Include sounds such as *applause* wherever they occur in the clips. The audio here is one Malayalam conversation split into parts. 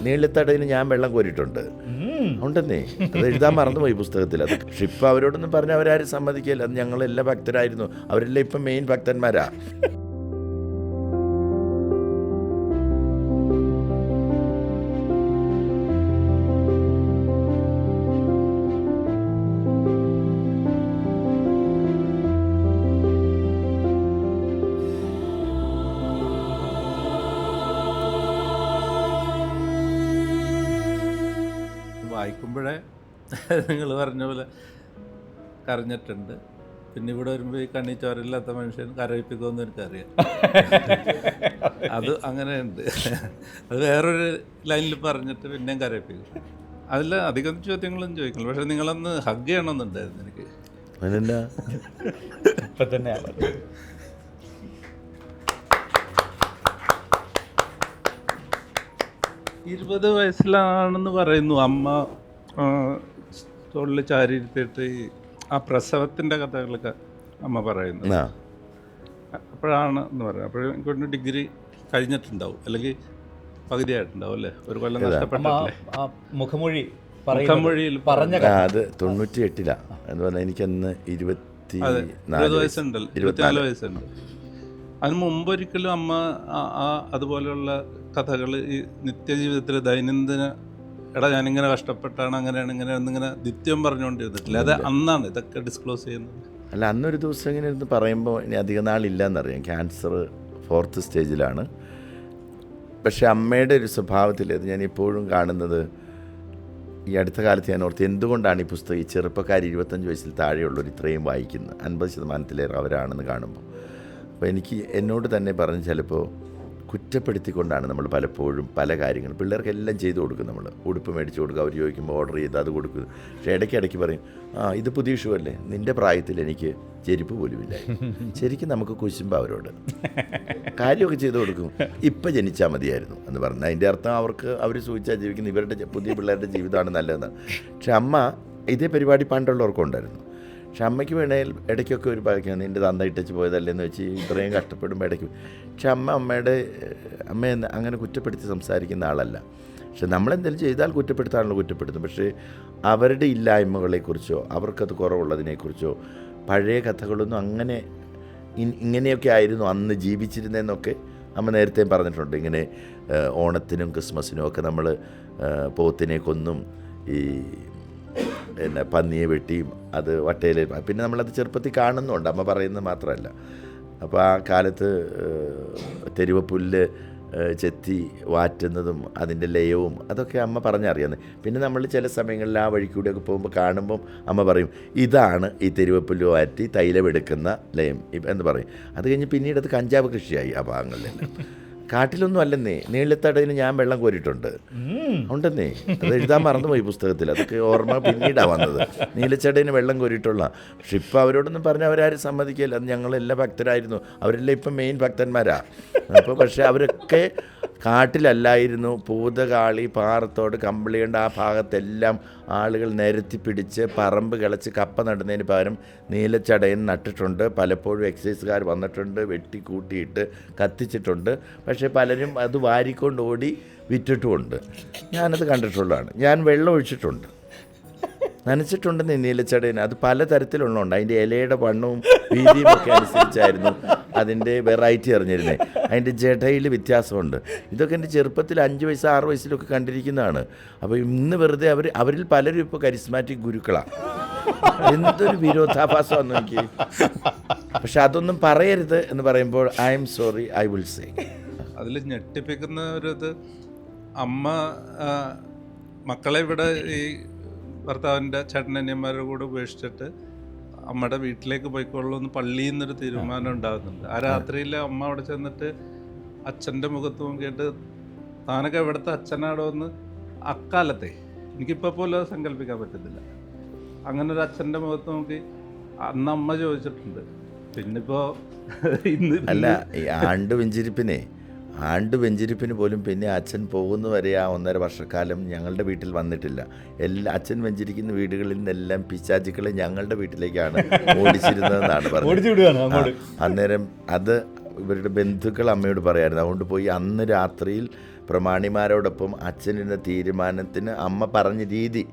നീളത്തടയിൽ ഞാൻ വെള്ളം കോരിയിട്ടുണ്ട്. ഉണ്ടെന്നേ. അത് എഴുതാൻ മറന്നുപോയി പുസ്തകത്തിൽ. അത് പക്ഷെ ഇപ്പം അവരോടൊന്നും പറഞ്ഞാൽ അവരാരും സമ്മതിക്കില്ല. അത് ഞങ്ങളെല്ലാ ഭക്തരായിരുന്നു. അവരെല്ലാം ഇപ്പൊ മെയിൻ ഭക്തന്മാരാ. നിങ്ങൾ പറഞ്ഞ പോലെ കരഞ്ഞിട്ടുണ്ട്. പിന്നെ ഇവിടെ വരുമ്പോൾ ഈ കണ്ണി ചോരയില്ലാത്ത മനുഷ്യൻ കരയിപ്പിക്കുമെന്ന് എനിക്കറിയാം. അത് അങ്ങനെയുണ്ട്. അത് വേറൊരു ലൈനിൽ പറഞ്ഞിട്ട് പിന്നെയും കരയിപ്പിക്കും. അതിൽ അധികം ചോദ്യങ്ങളും ചോദിക്കില്ല. പക്ഷെ നിങ്ങളൊന്ന് ഹഗ് ചെയ്യണമെന്നുണ്ടായിരുന്നു എനിക്ക്. അതിനെന്താ ഇപ്പൊ തന്നെയാണ്. ഇരുപത് വയസ്സിലാണെന്ന് പറയുന്നു അമ്മ. തോളിൽ ചാരിയിരുത്തിയിട്ട് ഈ ആ പ്രസവത്തിന്റെ കഥകളൊക്കെ അമ്മ പറയുന്നു ആ. അപ്പോഴാണ് എന്ന് പറയുന്നത്. അപ്പോഴും കൊണ്ട് ഡിഗ്രി കഴിഞ്ഞിട്ടുണ്ടാവും. അല്ലെങ്കിൽ പകുതിയായിട്ടുണ്ടാവും അല്ലേ? ഒരു കൊല്ലം അമ്മ നഷ്ടപ്പെട്ടില്ലേ ആ മുഖമൊഴി പറയുന്നത് മുഖമൊഴിയിൽ പറഞ്ഞ ആ, അത് തൊണ്ണൂറ്റി എട്ടിലാണ് എന്ന് പറഞ്ഞാൽ എനിക്കന്ന് ഇരുപത്തി അതെ നാല് ഇരുപത് വയസ്സ്. വയസ്സുണ്ടല്ലോ ഇരുപത്തിനാല് ഇരുപത്തിനാല്. വയസ്സുണ്ട്. അതിന് മുമ്പ് ഒരിക്കലും അമ്മ ആ- ആ അതുപോലെയുള്ള കഥകൾ ഈ നിത്യജീവിതത്തിലെ ദൈനംദിന എടാ ഞാനിങ്ങനെ കഷ്ടപ്പെട്ടാണ് അങ്ങനെയാണ് ഇങ്ങനെ ഇങ്ങനെ നിത്യം പറഞ്ഞുകൊണ്ടിരുന്നിട്ടില്ല അത് അന്നാണ് ഇതൊക്കെ ഡിസ്ക്ലോസ് ചെയ്യുന്നത്. അല്ല അന്നൊരു ദിവസം ഇങ്ങനെ ഇരുന്ന് പറയുമ്പോൾ ഇനി അധിക നാളില്ലെന്നറിയാം. ക്യാൻസർ ഫോർത്ത് സ്റ്റേജിലാണ് പക്ഷേ അമ്മയുടെ ഒരു സ്വഭാവത്തിൽ അത് ഞാൻ ഇപ്പോഴും കാണുന്നത് ഈ അടുത്ത കാലത്ത് ഞാൻ ഓർത്ത് എന്തുകൊണ്ടാണ് ഈ പുസ്തകം ഈ ചെറുപ്പക്കാർ ഇരുപത്തഞ്ച് വയസ്സിൽ താഴെയുള്ളവർ ഇത്രയും വായിക്കുന്നത്? അൻപത് ശതമാനത്തിലേറെ അവരാണെന്ന് കാണുമ്പോൾ അപ്പോൾ എനിക്ക് എന്നോട് തന്നെ പറഞ്ഞ് ചിലപ്പോൾ കുറ്റപ്പെടുത്തിക്കൊണ്ടാണ് നമ്മൾ പലപ്പോഴും പല കാര്യങ്ങളും പിള്ളേർക്കെല്ലാം ചെയ്തു കൊടുക്കും നമ്മൾ. ഉടുപ്പ് മേടിച്ച് കൊടുക്കുക അവർ ചോദിക്കുമ്പോൾ ഓർഡർ ചെയ്ത് അത് കൊടുക്കും. പക്ഷേ ഇടയ്ക്ക് ഇടയ്ക്ക് പറയും ആ ഇത് പുതിയ ഷൂ അല്ലേ? നിന്റെ പ്രായത്തിൽ എനിക്ക് ചെരുപ്പ് പോലുമില്ല ശരിക്കും നമുക്ക് കുശുമ്പോൾ അവരോട്. കാര്യമൊക്കെ ചെയ്തു കൊടുക്കും. ഇപ്പം ജനിച്ചാൽ മതിയായിരുന്നു എന്ന് പറഞ്ഞാൽ അതിന്റെ അർത്ഥം അവർക്ക് അവർ സൂചിച്ചാൽ ജീവിക്കുന്ന ഇവരുടെ പുതിയ പിള്ളേരുടെ ജീവിതമാണ് നല്ലതെന്നാണ് പക്ഷെ അമ്മ ഇതേ പരിപാടി പണ്ടുള്ളവർക്കും ഉണ്ടായിരുന്നു. പക്ഷെ അമ്മയ്ക്ക് വേണേൽ ഇടയ്ക്കൊക്കെ ഒരു പറയുക നിന്റെ തന്ത ഇട്ടച്ച് പോയതല്ലേന്ന് വെച്ച് ഇത്രയും കഷ്ടപ്പെടുമ്പോൾ ഇടയ്ക്ക് പക്ഷെ അമ്മ അമ്മയുടെ അമ്മ അങ്ങനെ കുറ്റപ്പെടുത്തി സംസാരിക്കുന്ന ആളല്ല. പക്ഷെ നമ്മളെന്തെങ്കിലും ചെയ്താൽ കുറ്റപ്പെടുത്താനുള്ള കുറ്റപ്പെടുത്തും. പക്ഷേ അവരുടെ ഇല്ലായ്മകളെക്കുറിച്ചോ അവർക്കത് കുറവുള്ളതിനെക്കുറിച്ചോ പഴയ കഥകളൊന്നും അങ്ങനെ ഇങ്ങനെയൊക്കെ ആയിരുന്നു അന്ന് ജീവിച്ചിരുന്നതെന്നൊക്കെ അമ്മ നേരത്തെ പറഞ്ഞിട്ടുണ്ട്. ഇങ്ങനെ ഓണത്തിനും ക്രിസ്മസിനും ഒക്കെ നമ്മൾ പോത്തിനെ കൊന്നും ഈ പിന്നെ പന്നിയെ വെട്ടിയും അത് വട്ടയിൽ പിന്നെ നമ്മളത് ചെറുപ്പത്തിൽ കാണുന്നുണ്ട്. അമ്മ പറയുന്നത് മാത്രമല്ല. അപ്പോൾ ആ കാലത്ത് തെരുവ് പുല്ല് ചെത്തി വാറ്റുന്നതും അതിന്റെ ലയവും അതൊക്കെ അമ്മ പറഞ്ഞറിയാന്ന് പിന്നെ നമ്മൾ ചില സമയങ്ങളിൽ ആ വഴി കൂടിയൊക്കെ പോകുമ്പോൾ കാണുമ്പം അമ്മ പറയും ഇതാണ് ഈ തെരുവപ്പുല്ല് വാറ്റി തൈലമെടുക്കുന്ന ലയം എന്ന് പറയും. അത് കഴിഞ്ഞ് പിന്നീട് അത് കഞ്ചാവ് കൃഷിയായി ആ ഭാഗങ്ങളിലെല്ലാം. കാട്ടിലൊന്നും അല്ലെന്നേ. നീളത്തടതിന് ഞാൻ വെള്ളം കോരിയിട്ടുണ്ട്. ഉണ്ടെന്നേ. അത് എഴുതാൻ മറന്നുപോയി പുസ്തകത്തിൽ. അതൊക്കെ ഓർമ്മ പിന്നീടാണ് വന്നത്. നീലച്ചടയിന് വെള്ളം കോരിയിട്ടുള്ള. പക്ഷെ ഇപ്പം അവരോടൊന്നും പറഞ്ഞാൽ അവരാരും സമ്മതിക്കില്ല. അത് ഞങ്ങളെല്ലാം ഭക്തരായിരുന്നു. അവരെല്ലാം ഇപ്പം മെയിൻ ഭക്തന്മാരാ. അപ്പോൾ പക്ഷേ അവരൊക്കെ കാട്ടിലല്ലായിരുന്നു. പൂതകാളി പാറത്തോട് കമ്പിളിയുണ്ട് ആ ഭാഗത്തെല്ലാം ആളുകൾ നിരത്തി പിടിച്ച് പറമ്പ് കിളച്ച് കപ്പ നടുന്നതിന് പകരം നീലച്ചടയൻ നട്ടിട്ടുണ്ട്. പലപ്പോഴും എക്സൈസുകാർ വന്നിട്ടുണ്ട് വെട്ടി കൂട്ടിയിട്ട് കത്തിച്ചിട്ടുണ്ട്. പക്ഷേ പലരും അത് വാരിക്കൊണ്ട് ഓടി വിറ്റിട്ടുമുണ്ട്. ഞാനത് കണ്ടിട്ടുള്ളതാണ്. ഞാൻ വെള്ളം ഒഴിച്ചിട്ടുണ്ട്. നനച്ചിട്ടുണ്ടെന്ന് നീലച്ചടയന് അത് പല തരത്തിലുള്ളതുണ്ട് അതിന്റെ ഇലയുടെ വണ്ണവും വീതിയും ഒക്കെ അനുസരിച്ചായിരുന്നു. അതിന്റെ വെറൈറ്റി അറിഞ്ഞിരുന്നത് അതിന്റെ ജടയിൽ വ്യത്യാസമുണ്ട്. ഇതൊക്കെ എന്റെ ചെറുപ്പത്തിൽ അഞ്ച് വയസ്സ് ആറ് വയസ്സിലൊക്കെ കണ്ടിരിക്കുന്നതാണ്. അപ്പോൾ ഇന്ന് വെറുതെ അവർ അവരിൽ പലരും ഇപ്പോൾ കരിസ്മാറ്റിക് ഗുരുക്കളാണ് എന്തൊരു വിരോധാഭാസമാണ് നോക്കി. പക്ഷെ അതൊന്നും പറയരുത് എന്ന് പറയുമ്പോൾ I am sorry I will say. അതിൽ ഞെട്ടിപ്പിക്കുന്ന ഒരു അമ്മ മക്കളെ ഇവിടെ ഈ ഭർത്താവിന്റെ ചേട്ടനന്യന്മാരുടെ കൂടെ ഉപേക്ഷിച്ചിട്ട് അമ്മയുടെ വീട്ടിലേക്ക് പോയിക്കൊള്ളൂ എന്ന് പള്ളിയിൽ നിന്നൊരു തീരുമാനം ഉണ്ടാകുന്നുണ്ട്. ആ രാത്രിയിൽ അമ്മ അവിടെ ചെന്നിട്ട് അച്ഛന്റെ മുഖത്ത് നോക്കിയിട്ട് താനൊക്കെ ഇവിടുത്തെ അച്ഛനാടോ എന്ന് അക്കാലത്തെ എനിക്കിപ്പോൾ പോലും അത് സങ്കല്പിക്കാൻ പറ്റത്തില്ല. അങ്ങനെ ഒരു അച്ഛന്റെ മുഖത്ത് നോക്കി അന്ന് അമ്മ ചോദിച്ചിട്ടുണ്ട് പിന്നിപ്പോൾ ഇന്ന് അല്ല ഈ ആണ്ട് വെഞ്ചിരിപ്പിനെ ആണ്ട് വെഞ്ചിരിപ്പിന് പോലും പിന്നെ അച്ഛൻ പോകുന്ന വരെ ആ ഒന്നര വർഷക്കാലം ഞങ്ങളുടെ വീട്ടിൽ വന്നിട്ടില്ല. എല്ലാ അച്ഛൻ വെഞ്ചിരിക്കുന്ന വീടുകളിൽ നിന്നെല്ലാം പിശാചുക്കളെ ഞങ്ങളുടെ വീട്ടിലേക്കാണ് *laughs* ഓടിച്ചിരുന്നതെന്നാണ് എന്നാണ് പറഞ്ഞത് അന്നേരം അത് ഇവരുടെ ബന്ധുക്കൾ അമ്മയോട് പറയായിരുന്നു. അതുകൊണ്ട് പോയി അന്ന് രാത്രിയിൽ പ്രമാണിമാരോടൊപ്പം അച്ഛനിരുന്ന തീരുമാനത്തിന് അമ്മ പറഞ്ഞ രീതി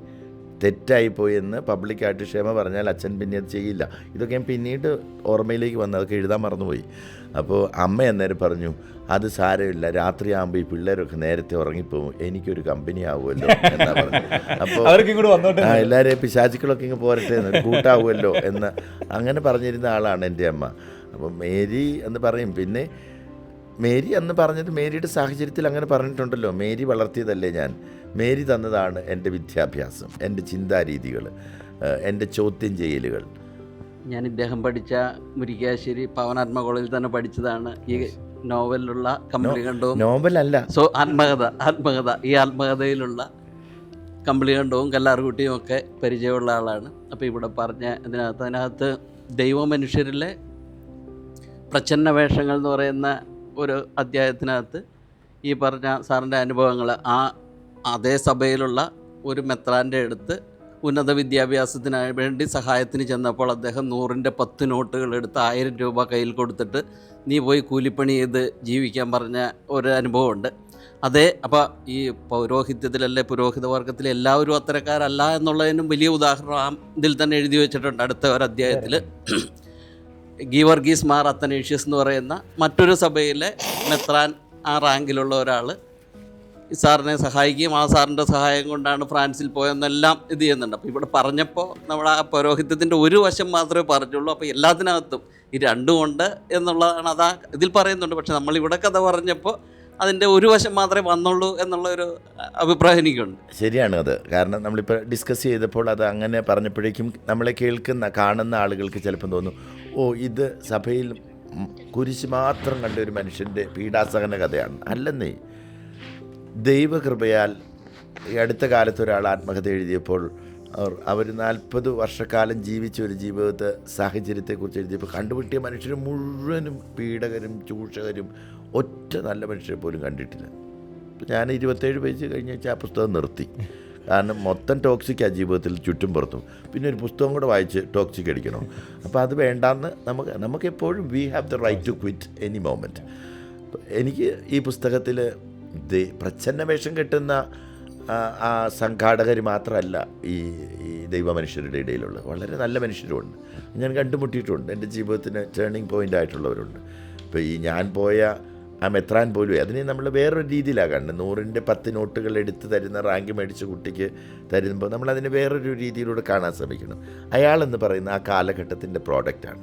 തെറ്റായിപ്പോയി എന്ന് പബ്ലിക്കായിട്ട് ക്ഷമ പറഞ്ഞാൽ അച്ഛൻ പിന്നെ അത് ചെയ്യില്ല. ഇതൊക്കെ ഞാൻ പിന്നീട് ഓർമ്മയിലേക്ക് വന്ന് അതൊക്കെ എഴുതാൻ മറന്നുപോയി. അപ്പോൾ അമ്മ അന്നേരം പറഞ്ഞു അത് സാരമില്ല രാത്രിയാകുമ്പോൾ ഈ പിള്ളേരൊക്കെ നേരത്തെ ഉറങ്ങിപ്പോവും. എനിക്കൊരു കമ്പനി ആവുമല്ലോ എന്നാ പറഞ്ഞു. അപ്പോൾ ആ എല്ലാവരെയും പിശാചുക്കളൊക്കെ ഇങ്ങ് പോരട്ടെ എന്ന് കൂട്ടാവുമല്ലോ എന്ന് അങ്ങനെ പറഞ്ഞിരുന്ന ആളാണ് എന്റെ അമ്മ. അപ്പോൾ മേരി എന്ന് പറയും പിന്നെ മേരി അന്ന് പറഞ്ഞത് മേരിയുടെ സാഹചര്യത്തിൽ അങ്ങനെ പറഞ്ഞിട്ടുണ്ടല്ലോ. മേരി വളർത്തിയതല്ലേ ഞാൻ? മേരി തന്നതാണ് എന്റെ വിദ്യാഭ്യാസം എന്റെ ചിന്താരീതികൾ എന്റെ ചോദ്യം ചെയ്യലുകൾ. ഞാൻ ഇദ്ദേഹം പഠിച്ച മുരിക്കാശ്ശേരി പവനാത്മ കോളേജിൽ തന്നെ പഠിച്ചതാണ്. ഈ നോവലിലുള്ള കമ്പിളി കണ്ടവും. നോവലല്ല. സോ ആത്മകഥ ആത്മകഥ ഈ ആത്മകഥയിലുള്ള കമ്പിളി കണ്ടവും കല്ലാർകുട്ടിയും ഒക്കെ പരിചയമുള്ള ആളാണ്. അപ്പോൾ ഇവിടെ പറഞ്ഞ ഇതിനകത്ത് അതിനകത്ത് ദൈവമനുഷ്യരിലെ പ്രച്ഛന്ന വേഷങ്ങൾ എന്ന് പറയുന്ന ഒരു അധ്യായത്തിനകത്ത് ഈ പറഞ്ഞ സാറിന്റെ അനുഭവങ്ങൾ ആ അതേ സഭയിലുള്ള ഒരു മെത്രാന്റെ അടുത്ത് ഉന്നത വിദ്യാഭ്യാസത്തിന് വേണ്ടി സഹായത്തിന് ചെന്നപ്പോൾ അദ്ദേഹം നൂറിന്റെ പത്ത് നോട്ടുകൾ എടുത്ത് ആയിരം രൂപ കയ്യിൽ കൊടുത്തിട്ട് നീ പോയി കൂലിപ്പണി ചെയ്ത് ജീവിക്കാൻ പറഞ്ഞ ഒരു അനുഭവമുണ്ട്. അതേ അപ്പോൾ ഈ പൗരോഹിത്യത്തിലല്ലേ പുരോഹിത വർഗത്തിൽ എല്ലാവരും അത്തരക്കാരല്ല എന്നുള്ളതിനും വലിയ ഉദാഹരണം ആ ഇതിൽ തന്നെ എഴുതി വെച്ചിട്ടുണ്ട് അടുത്ത ഒരു അധ്യായത്തിൽ. ഗീവർഗീസ് മാർ അത്തനേഷ്യസ് എന്ന് പറയുന്ന മറ്റൊരു സഭയിലെ മെത്രാൻ ആ റാങ്കിലുള്ള ഒരാൾ സാറിനെ സഹായിക്കുകയും ആ സാറിന്റെ സഹായം കൊണ്ടാണ് ഫ്രാൻസിൽ പോയെന്നെല്ലാം ഇത് ചെയ്യുന്നുണ്ട്. അപ്പോൾ ഇവിടെ പറഞ്ഞപ്പോൾ നമ്മൾ ആ പൗരോഹിത്യത്തിന്റെ ഒരു വശം മാത്രമേ പറഞ്ഞുള്ളൂ. അപ്പോൾ എല്ലാത്തിനകത്തും ഈ രണ്ടും ഉണ്ട് എന്നുള്ളതാണ് അതാ ഇതിൽ പറയുന്നുണ്ട്. പക്ഷേ നമ്മൾ ഇവിടെ കഥ പറഞ്ഞപ്പോൾ അതിന്റെ ഒരു വശം മാത്രമേ വന്നുള്ളൂ എന്നുള്ള ഒരു അഭിപ്രായം എനിക്കുണ്ട്. ശരിയാണ് അത്. കാരണം നമ്മളിപ്പോൾ ഡിസ്കസ് ചെയ്തപ്പോൾ അത് അങ്ങനെ പറഞ്ഞപ്പോഴേക്കും നമ്മളെ കേൾക്കുന്ന കാണുന്ന ആളുകൾക്ക് ചിലപ്പം തോന്നും ഓ ഇത് സഭയിൽ കുരിശ് മാത്രം കണ്ട ഒരു മനുഷ്യന്റെ പീഡാസഹന കഥയാണ്. അല്ലെന്നേ. ദൈവകൃപയാൽ ഈ അടുത്ത കാലത്ത് ഒരാൾ ആത്മകഥ എഴുതിയപ്പോൾ അവർ അവർ നാൽപ്പത് വർഷക്കാലം ജീവിച്ച ഒരു ജീവിതത്തെ സാഹചര്യത്തെക്കുറിച്ച് എഴുതിയപ്പോൾ കണ്ടുപിട്ടിയ മനുഷ്യർ മുഴുവനും പീഡകരും ചൂഷകരും ഒറ്റ നല്ല മനുഷ്യരെ പോലും കണ്ടിട്ടില്ല. ഞാൻ ഇരുപത്തേഴ് പേജ് കഴിഞ്ഞ ആ പുസ്തകം നിർത്തി. കാരണം മൊത്തം ടോക്സിക് ആ ജീവിതത്തിൽ ചുറ്റും പുറത്തും. പിന്നെ ഒരു പുസ്തകം കൂടെ വായിച്ച് ടോക്സിക് അടിക്കണം. അപ്പോൾ അത് വേണ്ടാന്ന് നമുക്ക് നമുക്കെപ്പോഴും we have the right to quit any moment എനിക്ക് ഈ പുസ്തകത്തിൽ പ്രച്ഛന്ന വേഷം കെട്ടുന്ന ആ, സംഘാടകർ മാത്രമല്ല ഈ ഈ ദൈവമനുഷ്യരുടെ ഇടയിലുള്ളത്. വളരെ നല്ല മനുഷ്യരുമുണ്ട്. ഞാൻ കണ്ടുമുട്ടിയിട്ടുണ്ട്. എന്റെ ജീവിതത്തിന് ടേണിംഗ് പോയിന്റ് ആയിട്ടുള്ളവരുണ്ട്. ഇപ്പോൾ ഈ ഞാൻ പോയ ആ മെത്രാൻ പോലും അതിനെ നമ്മൾ വേറൊരു രീതിയിലാണ് കണ്ടത് നൂറിന്റെ പത്ത് നോട്ടുകൾ എടുത്ത് തരുന്ന റാങ്ക് മേടിച്ച കുട്ടിക്ക് തരുമ്പോൾ നമ്മൾ അതിനെ വേറൊരു രീതിയിലൂടെ കാണാൻ ശ്രമിക്കണം. അയാളെന്ന് പറയുന്ന ആ കാലഘട്ടത്തിന്റെ പ്രോഡക്റ്റാണ്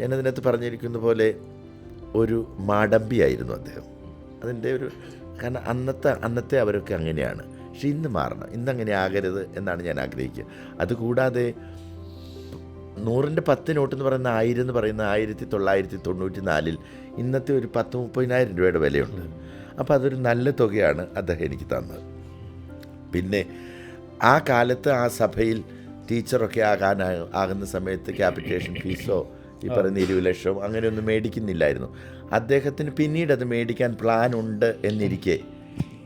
ഞാനതിനകത്ത് പറഞ്ഞിരിക്കുന്ന പോലെ ഒരു മാടമ്പിയായിരുന്നു അദ്ദേഹം. അതിന്റെ ഒരു കാരണം അന്നത്തെ അന്നത്തെ അവരൊക്കെ അങ്ങനെയാണ്. പക്ഷെ ഇന്ന് മാറണം. ഇന്നങ്ങനെ ആകരുത് എന്നാണ് ഞാൻ ആഗ്രഹിക്കുക. അതുകൂടാതെ നൂറിന്റെ പത്ത് നോട്ട് എന്ന് പറയുന്ന ആയിരം എന്ന് പറയുന്ന ആയിരത്തി തൊള്ളായിരത്തി തൊണ്ണൂറ്റി നാലിൽ ഇന്നത്തെ ഒരു പത്ത് മുപ്പതിനായിരം രൂപയുടെ വിലയുണ്ട്. അപ്പോൾ അതൊരു നല്ല തുകയാണ് അദ്ദേഹം എനിക്ക് തന്നത്. പിന്നെ ആ കാലത്ത് ആ സഭയിൽ ടീച്ചറൊക്കെ ആകാൻ ആകുന്ന സമയത്ത് ക്യാപിറ്റേഷൻ ഫീസോ ഈ പറയുന്ന ഇരുപത് ലക്ഷം അങ്ങനെയൊന്നും മേടിക്കുന്നില്ലായിരുന്നു. അദ്ദേഹത്തിന് പിന്നീട് അത് മേടിക്കാൻ പ്ലാൻ ഉണ്ട് എന്നിരിക്കെ.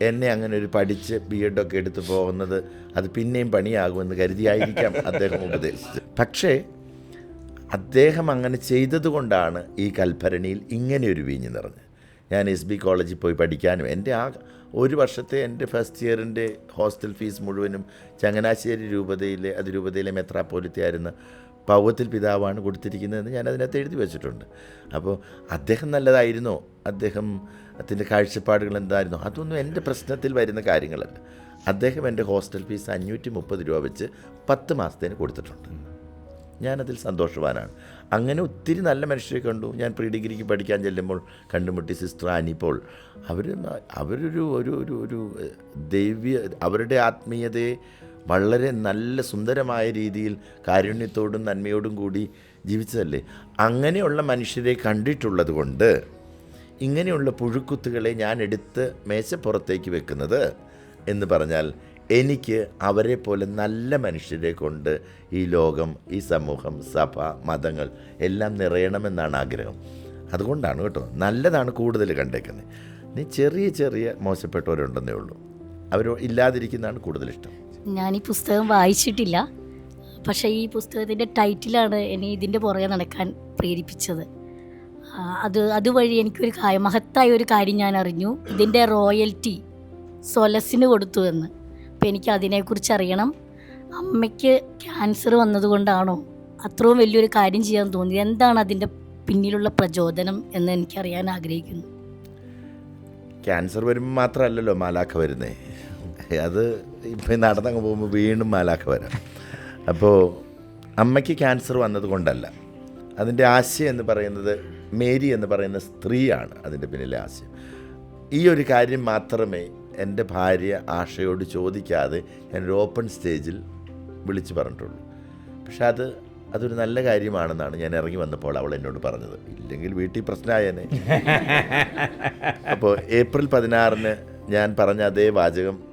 എന്നെ അങ്ങനെ ഒരു പഠിച്ച് ബി എഡൊക്കെ എടുത്ത് പോകുന്നത് അത് പിന്നെയും പണിയാകുമെന്ന് കരുതിയായിരിക്കാം അദ്ദേഹം ഉപദേശിച്ചത്. പക്ഷേ അദ്ദേഹം അങ്ങനെ ചെയ്തതുകൊണ്ടാണ് ഈ കൽഭരണിയിൽ ഇങ്ങനെ ഒരു വീഞ്ഞ് നിറഞ്ഞത്. ഞാൻ എസ് ബി കോളേജിൽ പോയി പഠിക്കാനും എന്റെ ആ ഒരു വർഷത്തെ എന്റെ ഫസ്റ്റ് ഇയറിന്റെ ഹോസ്റ്റൽ ഫീസ് മുഴുവനും ചങ്ങനാശ്ശേരി രൂപതയിലെ അതിരൂപതയിലെ മെത്രാപ്പോലിത്തയായിരുന്ന പൗവത്തിൽ പിതാവാണ് കൊടുത്തിരിക്കുന്നതെന്ന് ഞാൻ അതിനകത്ത് എഴുതി വെച്ചിട്ടുണ്ട്. അപ്പോൾ അദ്ദേഹം നല്ലതായിരുന്നോ? അദ്ദേഹം അതിന്റെ കാഴ്ചപ്പാടുകൾ എന്തായിരുന്നു? അതൊന്നും എന്റെ പ്രശ്നത്തിൽ വരുന്ന കാര്യങ്ങളല്ല. അദ്ദേഹം എന്റെ ഹോസ്റ്റൽ ഫീസ് അഞ്ഞൂറ്റി മുപ്പത് രൂപ വെച്ച് പത്ത് മാസത്തേന് കൊടുത്തിട്ടുണ്ട്. ഞാനതിൽ സന്തോഷവാനാണ്. അങ്ങനെ ഒത്തിരി നല്ല മനുഷ്യരെ കണ്ടു. ഞാൻ പ്രീ ഡിഗ്രിക്ക് പഠിക്കാൻ ചെല്ലുമ്പോൾ കണ്ടുമുട്ടി സിസ്റ്റർ ആനിപ്പോൾ അവർ അവരൊരു ഒരു ഒരു ഒരു ദൈവ്യ അവരുടെ ആത്മീയതയെ വളരെ നല്ല സുന്ദരമായ രീതിയിൽ കാരുണ്യത്തോടും നന്മയോടും കൂടി ജീവിച്ചതല്ലേ? അങ്ങനെയുള്ള മനുഷ്യരെ കണ്ടിട്ടുള്ളത് കൊണ്ട് ഇങ്ങനെയുള്ള പുഴുക്കുത്തുകളെ ഞാൻ എടുത്ത് മേശപ്പുറത്തേക്ക് വെക്കുന്നത് എന്ന് പറഞ്ഞാൽ എനിക്ക് അവരെ പോലെ നല്ല മനുഷ്യരെ കൊണ്ട് ഈ ലോകം ഈ സമൂഹം സഭ മതങ്ങൾ എല്ലാം നിറയണമെന്നാണ് ആഗ്രഹം. അതുകൊണ്ടാണ് കേട്ടോ നല്ലതാണ് കൂടുതൽ കണ്ടേക്കുന്നത്. നീ ചെറിയ ചെറിയ മോശപ്പെട്ടവരുണ്ടെന്നേ ഉള്ളൂ. അവർ ഇല്ലാതിരിക്കുന്നതാണ് കൂടുതൽ ഇഷ്ടം. ഞാൻ ഈ പുസ്തകം വായിച്ചിട്ടില്ല. പക്ഷേ ഈ പുസ്തകത്തിന്റെ ടൈറ്റിലാണ് എന്നെ ഇതിന്റെ പുറകെ നടക്കാൻ പ്രേരിപ്പിച്ചത്. അത് അതുവഴി എനിക്കൊരു കാര്യം മഹത്തായ ഒരു കാര്യം ഞാൻ അറിഞ്ഞു. ഇതിന്റെ റോയൽറ്റി സൊലസിന് കൊടുത്തു എന്ന്. അപ്പം എനിക്ക് അതിനെക്കുറിച്ച് അറിയണം. അമ്മയ്ക്ക് ക്യാൻസർ വന്നതുകൊണ്ടാണോ അത്രയും വലിയൊരു കാര്യം ചെയ്യാൻ തോന്നി എന്താണ് അതിന്റെ പിന്നിലുള്ള പ്രചോദനം എന്ന് എനിക്കറിയാൻ ആഗ്രഹിക്കുന്നു. ക്യാൻസർ വരുമ്പോൾ മാത്രമല്ലല്ലോ മാലാഖ വരുന്നേ. അത് ഇപ്പം നടന്നങ്ങ് പോകുമ്പോൾ വീണ്ടും മാലാഖ വരാം. അപ്പോൾ അമ്മയ്ക്ക് ക്യാൻസർ വന്നത് കൊണ്ടല്ല അതിന്റെ ആശയം എന്ന് പറയുന്നത് മേരി എന്ന് പറയുന്ന സ്ത്രീയാണ് അതിന്റെ പിന്നിലെ ആശയം. ഈ ഒരു കാര്യം മാത്രമേ എന്റെ ഭാര്യ ആശയോട് ചോദിക്കാതെ ഞാനൊരു ഓപ്പൺ സ്റ്റേജിൽ വിളിച്ചു പറഞ്ഞിട്ടുള്ളൂ. പക്ഷെ അത് അതൊരു നല്ല കാര്യമാണെന്നാണ് ഞാൻ ഇറങ്ങി വന്നപ്പോൾ അവൾ എന്നോട് പറഞ്ഞത്. ഇല്ലെങ്കിൽ വീട്ടിൽ പ്രശ്നമായേനെ *laughs* അപ്പോൾ ഏപ്രിൽ പതിനാറിന് ഞാൻ പറഞ്ഞ അതേ വാചകം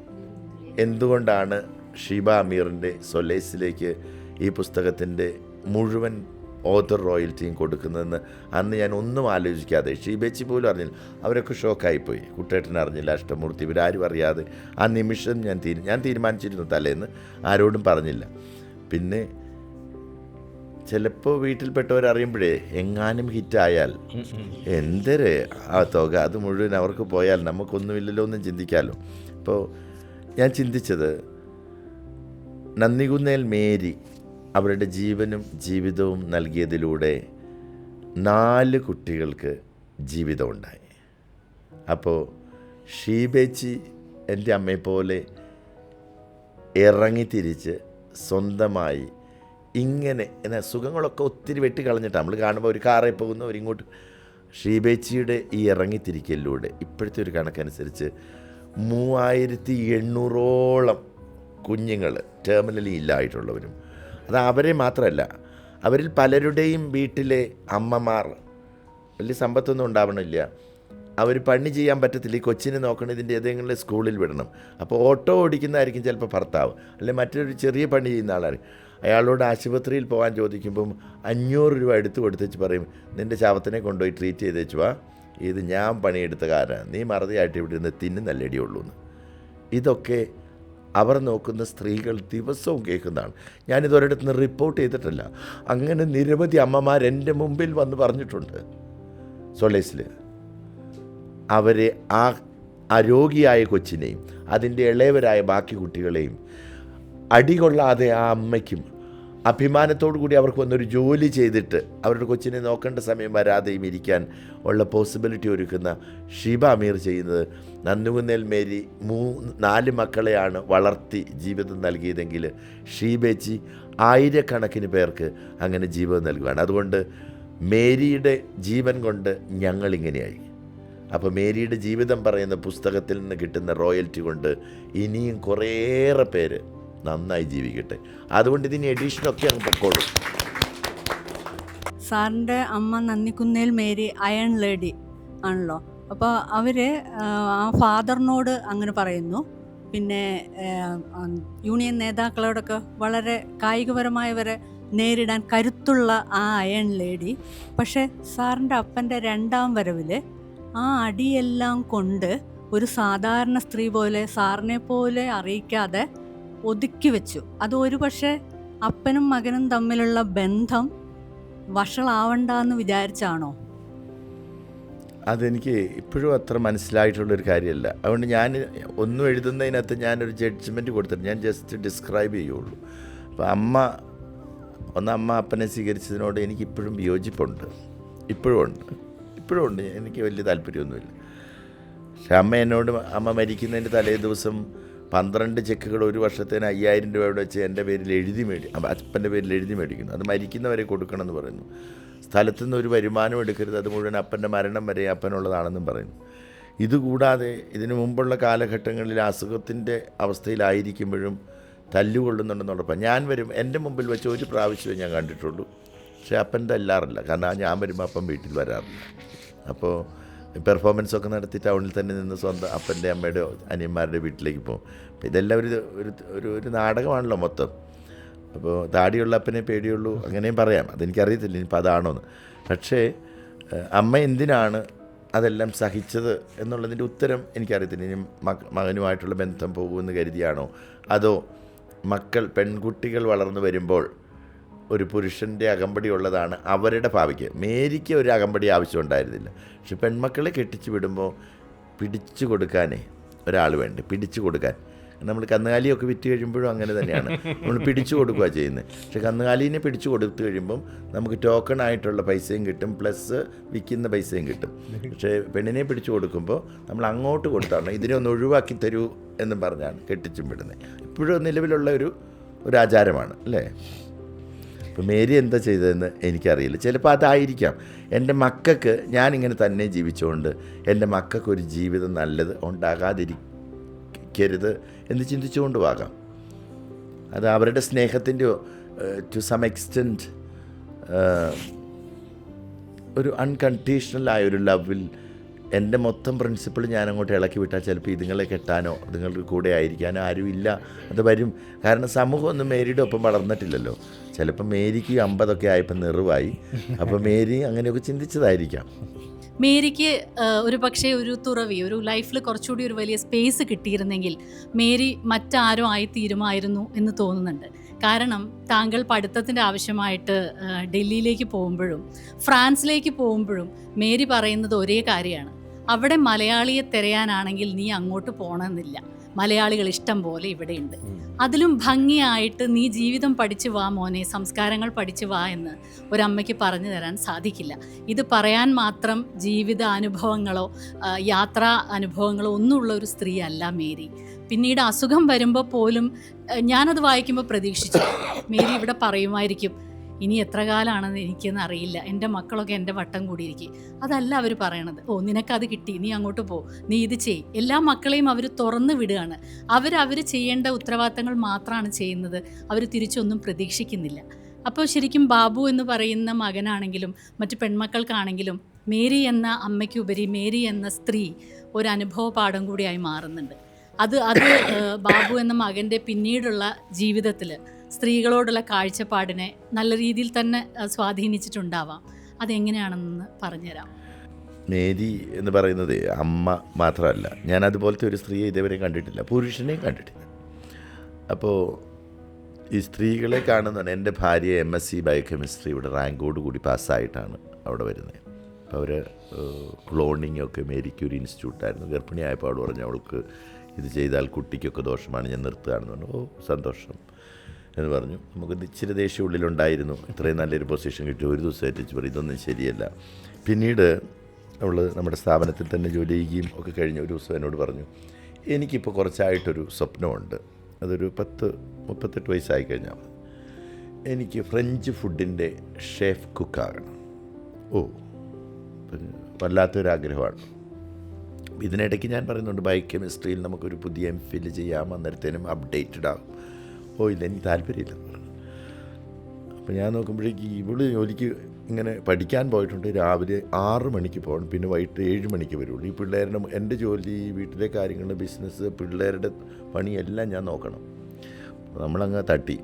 എന്തുകൊണ്ടാണ് ഷീബ അമീറിന്റെ സൊലേസിലേക്ക് ഈ പുസ്തകത്തിന്റെ മുഴുവൻ ഓതർ റോയൽറ്റിയും കൊടുക്കുന്നതെന്ന് അന്ന് ഞാൻ ഒന്നും ആലോചിക്കാതെ ഷീബേച്ചി പോലും അറിഞ്ഞില്ല. അവരൊക്കെ ഷോക്കായിപ്പോയി. കുട്ടേട്ടൻ അറിഞ്ഞില്ല അഷ്ടമൂർത്തി. ഇവരാരും അറിയാതെ ആ നിമിഷം ഞാൻ തീരു ഞാൻ തീരുമാനിച്ചിരുന്നു തലേന്ന്. ആരോടും പറഞ്ഞില്ല. പിന്നെ ചിലപ്പോൾ വീട്ടിൽപ്പെട്ടവരറിയുമ്പോഴേ എങ്ങാനും ഹിറ്റായാൽ എന്തൊരു ആ തുക? അത് മുഴുവൻ അവർക്ക് പോയാൽ നമുക്കൊന്നുമില്ലല്ലോ ഒന്നും ചിന്തിക്കാമല്ലോ അപ്പോൾ ഞാൻ ചിന്തിച്ചത് നന്ദികുന്നേൽ മേരി അവരുടെ ജീവനും ജീവിതവും നൽകിയതിലൂടെ നാല് കുട്ടികൾക്ക് ജീവിതമുണ്ടായി. അപ്പോൾ ഷീബേച്ചി എന്റെ അമ്മയെപ്പോലെ ഇറങ്ങി തിരിച്ച് സ്വന്തമായി ഇങ്ങനെ എന്നാൽ സുഖങ്ങളൊക്കെ ഒത്തിരി വെട്ടി കളഞ്ഞിട്ട് നമ്മൾ കാണുമ്പോൾ ഒരു കാറിൽ പോകുന്നു ഇങ്ങോട്ട്. ഷീബേച്ചിയുടെ ഈ ഇറങ്ങിത്തിരിക്കലിലൂടെ ഇപ്പോഴത്തെ ഒരു കണക്കനുസരിച്ച് മൂവായിരത്തി എണ്ണൂറോളം കുഞ്ഞുങ്ങൾ ടേർമിനലി ഇല്ലായിട്ടുള്ളവരും. അത് അവരെ മാത്രമല്ല അവരിൽ പലരുടെയും വീട്ടിലെ അമ്മമാർ വലിയ സമ്പത്തൊന്നും ഉണ്ടാവണമില്ല അവർ പണി ചെയ്യാൻ പറ്റത്തില്ല ഈ കൊച്ചിനെ നോക്കണം ഇതിന്റെ ഏതെങ്കിലും സ്കൂളിൽ വിടണം. അപ്പോൾ ഓട്ടോ ഓടിക്കുന്നതായിരിക്കും ചിലപ്പോൾ ഭർത്താവ് അല്ലെങ്കിൽ മറ്റൊരു ചെറിയ പണി ചെയ്യുന്ന ആളായിരിക്കും അയാളോട് ആശുപത്രിയിൽ പോകാൻ ചോദിക്കുമ്പം അഞ്ഞൂറ് രൂപ എടുത്തു കൊടുത്തേച്ച് പറയും നിന്റെ ശവത്തിനെ കൊണ്ടുപോയി ട്രീറ്റ് ചെയ്തേച്ച് വാ. ഇത് ഞാൻ പണിയെടുത്ത കാരണം. നീ മറുതിയായിട്ട് ഇവിടെ ഇരുന്ന് തിന്നുന്നല്ലടി ഉള്ളൂ എന്ന് ഇതൊക്കെ അവർ നോക്കുന്ന സ്ത്രീകൾ ദിവസവും കേൾക്കുന്നതാണ്. ഞാനിത് ഒരിടത്ത് നിന്ന് റിപ്പോർട്ട് ചെയ്തിട്ടില്ല. അങ്ങനെ നിരവധി അമ്മമാർ എന്റെ മുമ്പിൽ വന്ന് പറഞ്ഞിട്ടുണ്ട്. സൊളേസിൽ അവരെ ആ അരോഗിയായ കൊച്ചിനെയും അതിന്റെ ഇളയവരായ ബാക്കി കുട്ടികളെയും അടികൊള്ളാതെ ആ അമ്മയ്ക്കും അഭിമാനത്തോടു കൂടി അവർക്ക് വന്നൊരു ജോലി ചെയ്തിട്ട് അവരുടെ കൊച്ചിനെ നോക്കേണ്ട സമയം വരാതെയും ഇരിക്കാൻ ഉള്ള പോസിബിലിറ്റി ഒരുക്കുന്ന ഷീബ അമീർ ചെയ്യുന്നത്. നന്ദുകുന്നേൽ മേരി മൂ നാല് മക്കളെയാണ് വളർത്തി ജീവിതം നൽകിയതെങ്കിൽ ഷീബേച്ചി ആയിരക്കണക്കിന് പേർക്ക് അങ്ങനെ ജീവിതം നൽകുകയാണ് അതുകൊണ്ട് മേരിയുടെ ജീവൻ കൊണ്ട് ഞങ്ങളിങ്ങനെയായി. അപ്പോൾ മേരിയുടെ ജീവിതം പറയുന്ന പുസ്തകത്തിൽ നിന്ന് കിട്ടുന്ന റോയൽറ്റി കൊണ്ട് ഇനിയും കുറേയേറെ പേര് നന്നായി ജീവിക്കട്ടെ. അതുകൊണ്ട് ഇതിന് എഡീഷനൊക്കെ അങ്ങ് പൊക്കോളും. സാറിന്റെ അമ്മ നന്ദിക്കുന്നേൽ മേരി അയൺ ലേഡി ആണല്ലോ. അപ്പോൾ അവർ ആ ഫാദറിനോട് അങ്ങനെ പറയുന്നു. പിന്നെ യൂണിയൻ നേതാക്കളോടൊക്കെ വളരെ കായികപരമായവരെ നേരിടാൻ കരുത്തുള്ള ആ അയൺ ലേഡി. പക്ഷേ സാറിന്റെ അപ്പന്റെ രണ്ടാം വരവിൽ ആ അടിയെല്ലാം കൊണ്ട് ഒരു സാധാരണ സ്ത്രീ പോലെ സാറിനെ പോലെ അറിയിക്കാതെ ഒതുക്കി വെച്ചു. അത് ഒരു പക്ഷേ അപ്പനും മകനും തമ്മിലുള്ള ബന്ധം വഷളാവണ്ടെന്ന് വിചാരിച്ചാണോ? അതെനിക്ക് ഇപ്പോഴും അത്ര മനസ്സിലായിട്ടുള്ളൊരു കാര്യമല്ല. അതുകൊണ്ട് ഞാൻ ഒന്നും എഴുതുന്നതിനകത്ത് ഞാനൊരു ജഡ്ജ്മെന്റ് കൊടുത്തിട്ട് ഞാൻ ജസ്റ്റ് ഡിസ്ക്രൈബ് ചെയ്യുള്ളൂ. അപ്പോൾ അമ്മ ഒന്ന് അമ്മ അപ്പനെ സ്വീകരിച്ചതിനോട് എനിക്ക് ഇപ്പോഴും വിയോജിപ്പുണ്ട് ഇപ്പോഴും ഉണ്ട്. ഇപ്പോഴും ഉണ്ട്. എനിക്ക് വലിയ താല്പര്യമൊന്നുമില്ല. പക്ഷെ അമ്മ എന്നോട് അമ്മ മരിക്കുന്നതിന്റെ തലേ ദിവസം പന്ത്രണ്ട് ചെക്കുകൾ ഒരു വർഷത്തേന് അയ്യായിരം രൂപയുടെ വെച്ച് എന്റെ പേരിൽ എഴുതി മേടി അപ്പന്റെ പേരിൽ എഴുതി മേടിക്കുന്നു. അത് മരിക്കുന്നവരെ കൊടുക്കണമെന്ന് പറയുന്നു. സ്ഥലത്തു നിന്ന് ഒരു വരുമാനം എടുക്കരുത്. അത് മുഴുവൻ അപ്പന്റെ മരണം വരെ അപ്പനുള്ളതാണെന്നും പറയുന്നു. ഇതുകൂടാതെ ഇതിനു മുമ്പുള്ള കാലഘട്ടങ്ങളിൽ അസുഖത്തിന്റെ അവസ്ഥയിലായിരിക്കുമ്പോഴും തല്ലുകൊള്ളുന്നുണ്ടെന്നുള്ളപ്പം ഞാൻ വരും എന്റെ മുമ്പിൽ വെച്ച് ഒരു പ്രാവശ്യമേ ഞാൻ കണ്ടിട്ടുള്ളൂ. പക്ഷേ അപ്പൻ തല്ലാറില്ല. കാരണം ഞാൻ വരുമ്പോൾ അപ്പം വീട്ടിൽ വരാറില്ല. അപ്പോൾ പെർഫോമൻസ് ഒക്കെ നടത്തി ടൗണിൽ തന്നെ നിന്ന് സ്വന്തം അപ്പന്റെ അമ്മയുടെ അനിയന്മാരുടെ വീട്ടിലേക്ക് പോകും. അപ്പോൾ ഇതെല്ലാം ഒരു ഒരു ഒരു നാടകമാണല്ലോ മൊത്തം. അപ്പോൾ താടിയുള്ള അപ്പനെ പേടിയുള്ളൂ അങ്ങനെയും പറയാം. അതെനിക്കറിയത്തില്ല ഇനിയിപ്പോൾ അതാണോന്ന് പക്ഷേ അമ്മ എന്തിനാണ് അതെല്ലാം സഹിച്ചത് എന്നുള്ളതിന്റെ ഉത്തരം എനിക്കറിയത്തില്ല. ഇനി മക മകനുമായിട്ടുള്ള ബന്ധം പോകുമെന്ന് കരുതിയാണോ? അതോ മക്കൾ പെൺകുട്ടികൾ വളർന്നു വരുമ്പോൾ ഒരു പുരുഷന്റെ അകമ്പടി ഉള്ളതാണ് അവരുടെ ഭാവിക്ക്. മേരിക്ക് ഒരു അകമ്പടി ആവശ്യമുണ്ടായിരുന്നില്ല. പക്ഷെ പെൺമക്കളെ കെട്ടിച്ചു വിടുമ്പോൾ പിടിച്ചു കൊടുക്കാനേ ഒരാൾ വേണ്ട? പിടിച്ചു കൊടുക്കാൻ. നമ്മൾ കന്നുകാലിയൊക്കെ വിറ്റ് കഴിയുമ്പോഴും അങ്ങനെ തന്നെയാണ്. നമ്മൾ പിടിച്ചു കൊടുക്കുക ചെയ്യുന്നത്. പക്ഷെ കന്നുകാലീനെ പിടിച്ചു കൊടുത്തു കഴിയുമ്പം നമുക്ക് ടോക്കൺ ആയിട്ടുള്ള പൈസയും കിട്ടും. പ്ലസ് വിൽക്കുന്ന പൈസയും കിട്ടും. പക്ഷേ പെണ്ണിനെ പിടിച്ചു കൊടുക്കുമ്പോൾ നമ്മൾ അങ്ങോട്ട് കൊടുത്താണ്. ഇതിനെ ഒന്ന് ഒഴിവാക്കി തരൂ എന്നും പറഞ്ഞാണ് കെട്ടിച്ചും വിടുന്നത്. ഇപ്പോഴും നിലവിലുള്ള ഒരു ഒരു ആചാരമാണ് അല്ലേ? അപ്പോൾ മേരി എന്താ ചെയ്തതെന്ന് എനിക്കറിയില്ല. ചിലപ്പോൾ അതായിരിക്കാം. എന്റെ മക്കൾക്ക് ഞാനിങ്ങനെ തന്നെ ജീവിച്ചുകൊണ്ട് എന്റെ മക്കൾക്ക് ഒരു ജീവിതം നല്ലത് ഉണ്ടാകാതിരിക്കരുത് എന്ന് ചിന്തിച്ചുകൊണ്ട് ആകാം അത് അവരുടെ സ്നേഹത്തിന്റെ ടു സം എക്സ്റ്റെന്റ് ഒരു അൺകണ്ടീഷണൽ ആയ ഒരു ലവിൽ എന്റെ മൊത്തം പ്രിൻസിപ്പിൾ ഞാൻ അങ്ങോട്ട് ഇളക്കി വിട്ടാൽ ചിലപ്പോൾ ഇതുങ്ങളെ കെട്ടാനോ ഇതുങ്ങളുടെ കൂടെ ആയിരിക്കാനോ ആരുമില്ല. അത് വരും. കാരണം സമൂഹം ഒന്നും മേരിയുടെ ഒപ്പം വളർന്നിട്ടില്ലല്ലോ. ചിലപ്പോൾ മേരിക്ക് അമ്പതൊക്കെ ആയപ്പോൾ നിറവായി. അപ്പോൾ മേരി അങ്ങനെയൊക്കെ ചിന്തിച്ചതായിരിക്കാം. മേരിക്ക് ഒരു പക്ഷേ ഒരു തുറവി ഒരു ലൈഫിൽ കുറച്ചുകൂടി ഒരു വലിയ സ്പേസ് കിട്ടിയിരുന്നെങ്കിൽ മേരി മറ്റാരോ ആയി തീരുമായിരുന്നു എന്ന് തോന്നുന്നുണ്ട്. കാരണം താങ്കൾ പഠിത്തത്തിന്റെ ആവശ്യമായിട്ട് ഡൽഹിയിലേക്ക് പോകുമ്പോഴും ഫ്രാൻസിലേക്ക് പോകുമ്പോഴും മേരി പറയുന്നത് ഒരേ കാര്യമാണ്. അവിടെ മലയാളിയെ തിരയാനാണെങ്കിൽ നീ അങ്ങോട്ട് പോകണമെന്നില്ല മലയാളികൾ ഇഷ്ടം പോലെ ഇവിടെയുണ്ട്. അതിലും ഭംഗിയായിട്ട് നീ ജീവിതം പഠിച്ചു വാ മോനെ സംസ്കാരങ്ങൾ പഠിച്ചു വാ എന്ന് ഒരമ്മയ്ക്ക് പറഞ്ഞു തരാൻ സാധിക്കില്ല. ഇത് പറയാൻ മാത്രം ജീവിത അനുഭവങ്ങളോ യാത്രാ അനുഭവങ്ങളോ ഒന്നുമുള്ള ഒരു സ്ത്രീ അല്ല മേരി. പിന്നീട് അസുഖം വരുമ്പോൾ പോലും ഞാനത് വായിക്കുമ്പോൾ പ്രതീക്ഷിച്ചു. മേരി ഇവിടെ പറയുമായിരിക്കും ഇനി എത്ര കാലമാണെന്ന് എനിക്കൊന്നും അറിയില്ല. എന്റെ മക്കളൊക്കെ എന്റെ വട്ടം കൂടിയിരിക്കും. അതല്ല അവർ പറയണത്. ഓ നിനക്കത് കിട്ടി. നീ അങ്ങോട്ട് പോ. നീ ഇത് ചെയ്. എല്ലാ മക്കളെയും അവർ തുറന്നു വിടുകയാണ്. അവർ ചെയ്യേണ്ട ഉത്തരവാദിത്തങ്ങൾ മാത്രമാണ് ചെയ്യുന്നത്. അവർ തിരിച്ചൊന്നും പ്രതീക്ഷിക്കുന്നില്ല. അപ്പോൾ ശരിക്കും ബാബു എന്ന് പറയുന്ന മകനാണെങ്കിലും മറ്റ് പെൺമക്കൾക്കാണെങ്കിലും മേരി എന്ന അമ്മയ്ക്കുപരി മേരി എന്ന സ്ത്രീ ഒരു അനുഭവ പാഠം കൂടിയായി മാറുന്നുണ്ട്. അത് അത് ബാബു എന്ന മകന്റെ പിന്നീടുള്ള ജീവിതത്തിൽ സ്ത്രീകളോടുള്ള കാഴ്ചപ്പാടിനെ നല്ല രീതിയിൽ തന്നെ സ്വാധീനിച്ചിട്ടുണ്ടാവാം. അതെങ്ങനെയാണെന്ന് പറഞ്ഞുതരാം. മേരി എന്ന് പറയുന്നത് അമ്മ മാത്രമല്ല ഞാൻ അതുപോലത്തെ ഒരു സ്ത്രീയെ ഇതേവരെ കണ്ടിട്ടില്ല പുരുഷനെയും കണ്ടിട്ടില്ല. അപ്പോൾ ഈ സ്ത്രീകളെ കാണുന്നതാണ് എന്റെ ഭാര്യ എം എസ് സി ബയോകെമിസ്ട്രി ഇവിടെ റാങ്കോട് കൂടി പാസ്സായിട്ടാണ് അവിടെ വരുന്നത്. അപ്പോൾ അവർ ക്ലോണിംഗ് ഒക്കെ മേരിക്ക് ഒരു ഇൻസ്റ്റിറ്റ്യൂട്ടായിരുന്നു. ഗർഭിണിയായപ്പോൾ അവിടെ പറഞ്ഞു അവൾക്ക് ഇത് ചെയ്താൽ കുട്ടിക്കൊക്കെ ദോഷമാണ് ഞാൻ നിർത്തുകയാണെന്ന് പറഞ്ഞു. ഓ സന്തോഷം. എന്ന് പറഞ്ഞു. നമുക്ക് ഇച്ചിരി ദേഷ്യം ഉള്ളിലുണ്ടായിരുന്നു. ഇത്രയും നല്ലൊരു പൊസിഷൻ കിട്ടി. ഒരു ദിവസം ഏറ്റിച്ച് പറയും ഇതൊന്നും ശരിയല്ല. പിന്നീട് അവൾ നമ്മുടെ സ്ഥാപനത്തിൽ തന്നെ ജോലി ചെയ്യുകയും ഒക്കെ കഴിഞ്ഞ ഒരു ദിവസം എന്നോട് പറഞ്ഞു എനിക്കിപ്പോൾ കുറച്ചായിട്ടൊരു സ്വപ്നമുണ്ട്. അതൊരു പത്ത് മുപ്പത്തെട്ട് വയസ്സായി കഴിഞ്ഞാൽ. എനിക്ക് ഫ്രഞ്ച് ഫുഡിന്റെ ഷെഫ് കുക്കാകണം. ഓ വല്ലാത്തൊരാഗ്രഹമാണ്. ഇതിനിടയ്ക്ക് ഞാൻ പറയുന്നുണ്ട് ബയോ കെമിസ്ട്രിയിൽ നമുക്കൊരു പുതിയ എം ഫിൽ ചെയ്യാം. അന്നേരത്തേനും അപ്ഡേറ്റഡ് ആകും ഓ ഇല്ല എനിക്ക് താല്പര്യമില്ല. അപ്പോൾ ഞാൻ നോക്കുമ്പോഴേക്ക് ഇവൾ ജോലിക്ക് ഇങ്ങനെ പഠിക്കാൻ പോയിട്ടുണ്ട് രാവിലെ ആറ് മണിക്ക് പോകണം പിന്നെ വൈകിട്ട് ഏഴ് മണിക്ക് വരുള്ളൂ. ഈ പിള്ളേരുടെ എന്റെ ജോലി വീട്ടിലെ കാര്യങ്ങൾ ബിസിനസ് പിള്ളേരുടെ പണിയെല്ലാം ഞാൻ നോക്കണം. നമ്മളങ്ങ് തട്ടി.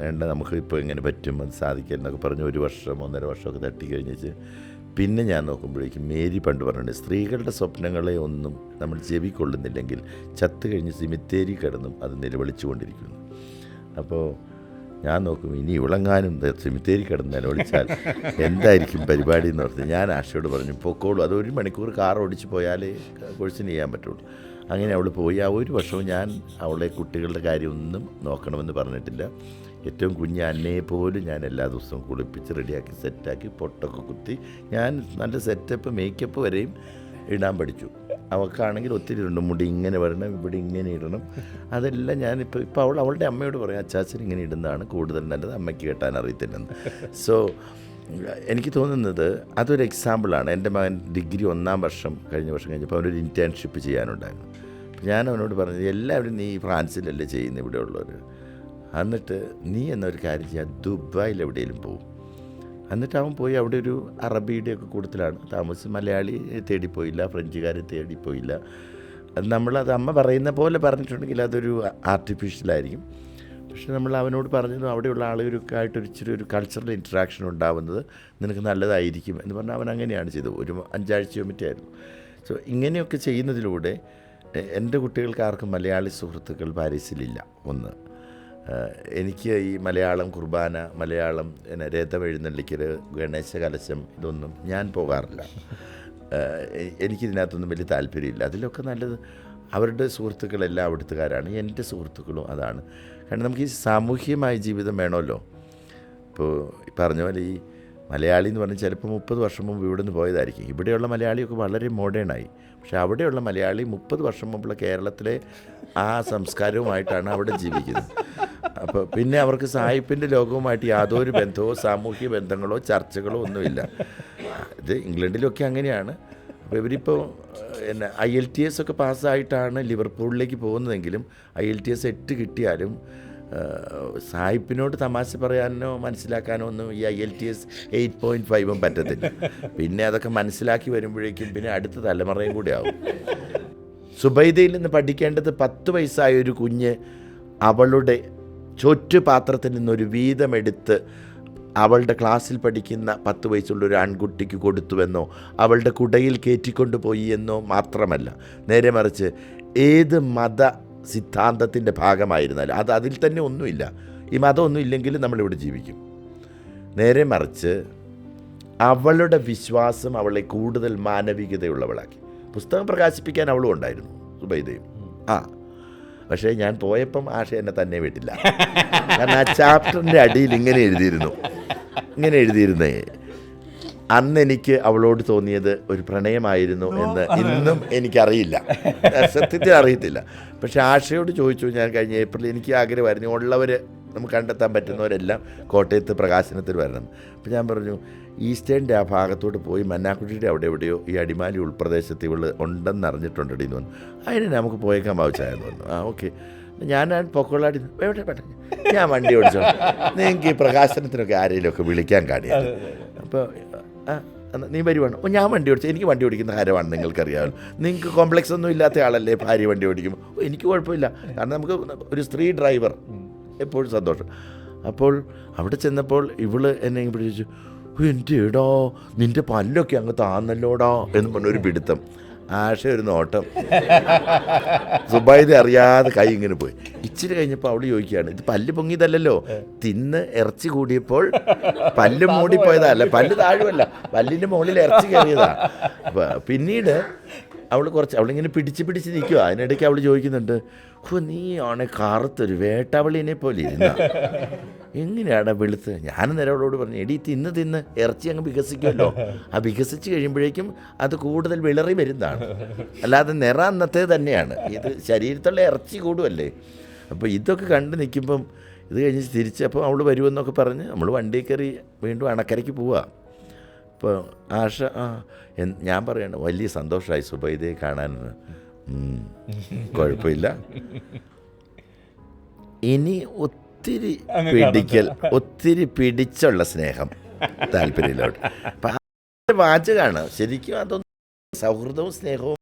വേണ്ട നമുക്ക് ഇപ്പോൾ എങ്ങനെ പറ്റും അത് സാധിക്കും എന്നൊക്കെ പറഞ്ഞ് ഒരു വർഷം ഒന്നര വർഷമൊക്കെ തട്ടി കഴിഞ്ഞിട്ട് പിന്നെ ഞാൻ നോക്കുമ്പോഴേക്കും മേരി പണ്ട് പറഞ്ഞിട്ടുണ്ട് സ്ത്രീകളുടെ സ്വപ്നങ്ങളെ ഒന്നും നമ്മൾ ചെവിക്കൊള്ളുന്നില്ലെങ്കിൽ ചത്തു കഴിഞ്ഞ് സിമിത്തേരി കിടന്നും അത് നിലവിളിച്ചുകൊണ്ടിരിക്കുന്നു. അപ്പോൾ ഞാൻ നോക്കും ഇനി ഇളങ്ങാനും സിമിത്തേരി കിടന്ന് നിലവിളിച്ചാൽ എന്തായിരിക്കും പരിപാടി എന്ന് പറഞ്ഞ് ഞാൻ ആശയോട് പറഞ്ഞു പൊക്കോളൂ അത് ഒരു മണിക്കൂർ കാർ ഓടിച്ച് പോയാലേ കോഴ്സിന് ചെയ്യാൻ പറ്റുള്ളൂ. അങ്ങനെ അവൾ പോയി. ആ ഒരു വർഷവും ഞാൻ അവളെ കുട്ടികളുടെ കാര്യമൊന്നും നോക്കണമെന്ന് പറഞ്ഞിട്ടില്ല. ഏറ്റവും കുഞ്ഞ് അന്നയെ പോലും ഞാൻ എല്ലാ ദിവസവും കുളിപ്പിച്ച് റെഡിയാക്കി സെറ്റാക്കി പൊട്ടൊക്കെ കുത്തി ഞാൻ നല്ല സെറ്റപ്പ് മേക്കപ്പ് വരെയും ഇടാൻ പഠിച്ചു. അവൾക്കാണെങ്കിൽ ഒത്തിരി ഉണ്ട്. മുടി ഇങ്ങനെ വരണം ഇവിടെ ഇങ്ങനെ ഇടണം. അതെല്ലാം ഞാനിപ്പോൾ ഇപ്പോൾ അവൾ അവളുടെ അമ്മയോട് പറയും അച്ചാച്ചൻ ഇങ്ങനെ ഇടുന്നതാണ് കൂടുതൽ നല്ലത്. അമ്മയ്ക്ക് കെട്ടാൻ അറിയത്തില്ലെന്ന്. സോ എനിക്ക് തോന്നുന്നത് അതൊരു എക്സാമ്പിളാണ് എന്റെ മകൻ ഡിഗ്രി ഒന്നാം വർഷം കഴിഞ്ഞ വർഷം കഴിഞ്ഞപ്പോൾ അവനൊരു ഇന്റേൺഷിപ്പ് ചെയ്യാനുണ്ടായിരുന്നു. അപ്പോൾ ഞാൻ അവനോട് പറഞ്ഞത് എല്ലാവരും നീ ഫ്രാൻസിലല്ലേ ചെയ്യുന്ന ഇവിടെ ഉള്ളവർ എന്നിട്ട് നീ എന്നൊരു കാര്യം ചെയ്യാൻ ദുബായിൽ എവിടെയെങ്കിലും പോകും എന്നിട്ട് അവൻ പോയി അവിടെ ഒരു അറബിയുടെ ഒക്കെ കൂട്ടത്തിലാണ് താമസിച്ച് മലയാളി തേടിപ്പോയില്ല ഫ്രഞ്ചുകാരെ തേടിപ്പോയില്ല. നമ്മളത് അമ്മ പറയുന്ന പോലെ പറഞ്ഞിട്ടുണ്ടെങ്കിൽ അതൊരു ആർട്ടിഫിഷ്യലായിരിക്കും പക്ഷെ നമ്മൾ അവനോട് പറഞ്ഞത് അവിടെയുള്ള ആളുകൾക്ക് ആയിട്ടൊരു ഇച്ചിരി ഒരു കൾച്ചറൽ ഇൻട്രാക്ഷൻ ഉണ്ടാവുന്നത് നിനക്ക് നല്ലതായിരിക്കും എന്ന് പറഞ്ഞാൽ അവൻ അങ്ങനെയാണ് ചെയ്തത്. ഒരു അഞ്ചാഴ്ചയോ മറ്റായിരുന്നു സോ ഇങ്ങനെയൊക്കെ ചെയ്യുന്നതിലൂടെ എന്റെ കുട്ടികൾക്ക് ആർക്കും മലയാളി സുഹൃത്തുക്കൾ പാരീസിലില്ല. ഒന്ന്. എനിക്ക് ഈ മലയാളം കുർബാന മലയാളം പിന്നെ രഥമെഴുന്നള്ളിക്കൽ ഗണേശ കലശം ഇതൊന്നും ഞാൻ പോകാറില്ല. എനിക്കിതിനകത്തൊന്നും വലിയ താല്പര്യമില്ല. അതിലൊക്കെ നല്ലത് അവരുടെ സുഹൃത്തുക്കളെല്ലാം അവിടുത്തുകാരാണ്. എന്റെ സുഹൃത്തുക്കളും അതാണ്. കാരണം നമുക്ക് ഈ സാമൂഹ്യമായ ജീവിതം വേണമല്ലോ. ഇപ്പോൾ പറഞ്ഞ പോലെ ഈ മലയാളി എന്ന് പറഞ്ഞാൽ ചിലപ്പോൾ മുപ്പത് വർഷം മുമ്പ് ഇവിടെ നിന്ന് പോയതായിരിക്കും. ഇവിടെയുള്ള മലയാളിയൊക്കെ വളരെ മോഡേണായി. പക്ഷെ അവിടെയുള്ള മലയാളി മുപ്പത് വർഷം മുമ്പുള്ള കേരളത്തിലെ ആ സംസ്കാരവുമായിട്ടാണ് അവിടെ ജീവിക്കുന്നത്. അപ്പോൾ പിന്നെ അവർക്ക് സായിപ്പിന്റെ ലോകവുമായിട്ട് യാതൊരു ബന്ധമോ സാമൂഹ്യ ബന്ധങ്ങളോ ചർച്ചകളോ ഒന്നുമില്ല. ഇത് ഇംഗ്ലണ്ടിലൊക്കെ അങ്ങനെയാണ്. അപ്പോൾ ഇവരിപ്പോൾ പിന്നെ ഐ എൽ ടി എസ് ഒക്കെ പാസ്സായിട്ടാണ് ലിവർപൂളിലേക്ക് പോകുന്നതെങ്കിലും ഐ എൽ ടി എസ് എട്ട് കിട്ടിയാലും സായിപ്പിനോട് തമാശ പറയാനോ മനസ്സിലാക്കാനോ ഒന്നും ഈ I L T S eight point ഫൈവും പറ്റത്തില്ല. പിന്നെ അതൊക്കെ മനസ്സിലാക്കി വരുമ്പോഴേക്കും പിന്നെ അടുത്ത തലമുറയും കൂടി ആവും. സുബൈദയിൽ നിന്ന് പഠിക്കേണ്ടത് പത്ത് വയസ്സായ ഒരു കുഞ്ഞ് അവളുടെ ചുറ്റുപാത്രത്തിൽ നിന്നൊരു വീതമെടുത്ത് അവളുടെ ക്ലാസ്സിൽ പഠിക്കുന്ന പത്ത് വയസ്സുള്ള ഒരു ആൺകുട്ടിക്ക് കൊടുത്തുവെന്നോ അവളുടെ കുടയിൽ കയറ്റിക്കൊണ്ടുപോയി എന്നോ മാത്രമല്ല. നേരെ മറിച്ച് ഏത് മത സിദ്ധാന്തത്തിന്റെ ഭാഗമായിരുന്നാലും അത് അതിൽ തന്നെ ഒന്നുമില്ല. ഈ മതമൊന്നും ഇല്ലെങ്കിലും നമ്മളിവിടെ ജീവിക്കും. നേരെ മറിച്ച് അവളുടെ വിശ്വാസം അവളെ കൂടുതൽ മാനവികതയുള്ളവളാക്കി. പുസ്തകം പ്രകാശിപ്പിക്കാൻ അവളും ഉണ്ടായിരുന്നു സുബൈദയും. ആ പക്ഷേ ഞാൻ പോയപ്പം ആശ എന്നെ തന്നെ വിട്ടില്ല. കാരണം ആ ചാപ്റ്ററിന്റെ അടിയിൽ ഇങ്ങനെ എഴുതിയിരുന്നു. ഇങ്ങനെ എഴുതിയിരുന്നേ. അന്ന് എനിക്ക് അവളോട് തോന്നിയത് ഒരു പ്രണയമായിരുന്നു എന്ന് ഇന്നും എനിക്കറിയില്ല. സത്യത്തിൽ അറിയത്തില്ല. പക്ഷെ ആശയോട് ചോദിച്ചു ഞാൻ കഴിഞ്ഞ ഏപ്രിൽ എനിക്ക് ആഗ്രഹമായിരുന്നു ഉള്ളവർ നമുക്ക് കണ്ടെത്താൻ പറ്റുന്നവരെല്ലാം കോട്ടയത്ത് പ്രകാശനത്തിൽ വരണം. അപ്പം ഞാൻ പറഞ്ഞു ഈസ്റ്റേണിന്റെ ആ ഭാഗത്തോട്ട് പോയി മന്നാക്കുട്ടിയുടെ അവിടെ എവിടെയോ ഈ അടിമാലി ഉൾപ്രദേശത്ത് ഇവൾ ഉണ്ടെന്ന് അറിഞ്ഞിട്ടുണ്ടെടി എന്ന് പറഞ്ഞു. അതിന് നമുക്ക് പോയേക്കാൻ ഭാവിച്ചായെന്ന് പറഞ്ഞു. ആ ഓക്കെ. ഞാൻ പൊക്കോളാടി. എവിടെ പെട്ടെന്ന്? ഞാൻ വണ്ടി ഓടിച്ചോ നിങ്ങൾക്ക് ഈ പ്രകാശനത്തിനൊക്കെ ആരെങ്കിലും ഒക്കെ വിളിക്കാൻ കാണിയാണ് അപ്പോൾ നീ വരുവാണ് ഓ ഞാൻ വണ്ടി ഓടിച്ചു. എനിക്ക് വണ്ടി ഓടിക്കുന്ന കാര്യമാണ് നിങ്ങൾക്കറിയാമല്ലോ. നിങ്ങൾക്ക് കോംപ്ലക്സ് ഒന്നും ഇല്ലാത്ത ആളല്ലേ ഭാര്യ വണ്ടി ഓടിക്കും എനിക്ക് കുഴപ്പമില്ല. കാരണം നമുക്ക് ഒരു സ്ത്രീ ഡ്രൈവർ എപ്പോഴും സന്തോഷം. അപ്പോൾ അവിടെ ചെന്നപ്പോൾ ഇവൾ എന്നെ പിടിച്ചു "ഓ, എന്റെ ഇടോ നിന്റെ പല്ലൊക്കെ അങ്ങ് താന്നല്ലോടാ? എന്ന് പറഞ്ഞൊരു പിടുത്തം. ആശ ഒരു നോട്ടം. സുബൈദ അറിയാതെ കൈ ഇങ്ങനെ പോയി. ഇച്ചിരി കഴിഞ്ഞപ്പോൾ അവൾ ചോദിക്കുകയാണ് ഇത് പല്ല് പൊങ്ങിയതല്ലല്ലോ. തിന്ന് ഇറച്ചി കൂടിയപ്പോൾ പല്ല് മൂടിപ്പോയതല്ല പല്ല് താഴുമല്ല പല്ലിന്റെ മുകളിൽ ഇറച്ചി കയറിയതാണ് പിന്നീട് അവൾ കുറച്ച് അവളിങ്ങനെ പിടിച്ച് പിടിച്ച് നിൽക്കുക അതിനിടയ്ക്ക് അവൾ ചോദിക്കുന്നുണ്ട് ഓ നീ ആണെ കറുത്തൊരു വേട്ടാവളിനെ പോലെ ഇരുന്ന. എങ്ങനെയാണ് വെളുത്ത്? ഞാൻ നേരം അവളോട് പറഞ്ഞു എടി തിന്ന് തിന്ന് ഇറച്ചി അങ്ങ് വികസിക്കുമല്ലോ. ആ വികസിച്ച് കഴിയുമ്പോഴേക്കും അത് കൂടുതൽ വിളറി വരുന്നതാണ്. അല്ലാതെ നിറ അന്നത്തെ തന്നെയാണ്. ഇത് ശരീരത്തുള്ള ഇറച്ചി കൂടുമല്ലേ അപ്പോൾ ഇതൊക്കെ കണ്ട് നിൽക്കുമ്പം ഇത് കഴിഞ്ഞ് തിരിച്ചപ്പോൾ അവൾ വരുമെന്നൊക്കെ പറഞ്ഞ് നമ്മൾ വണ്ടി കയറി വീണ്ടും അണക്കരയ്ക്ക് പോവാ. അപ്പോൾ ആഷ ആ ഞാൻ പറയണ വലിയ സന്തോഷമായി സുബൈദയെ ഉം, കുഴപ്പമില്ല. ഇനി ഒത്തിരി പിടിക്കൽ ഒത്തിരി പിടിച്ചുള്ള സ്നേഹം താല്പര്യമില്ലോട്ട് അപ്പം വാചകമാണ് ശരിക്കും അതൊന്നും സൗഹൃദവും സ്നേഹവും.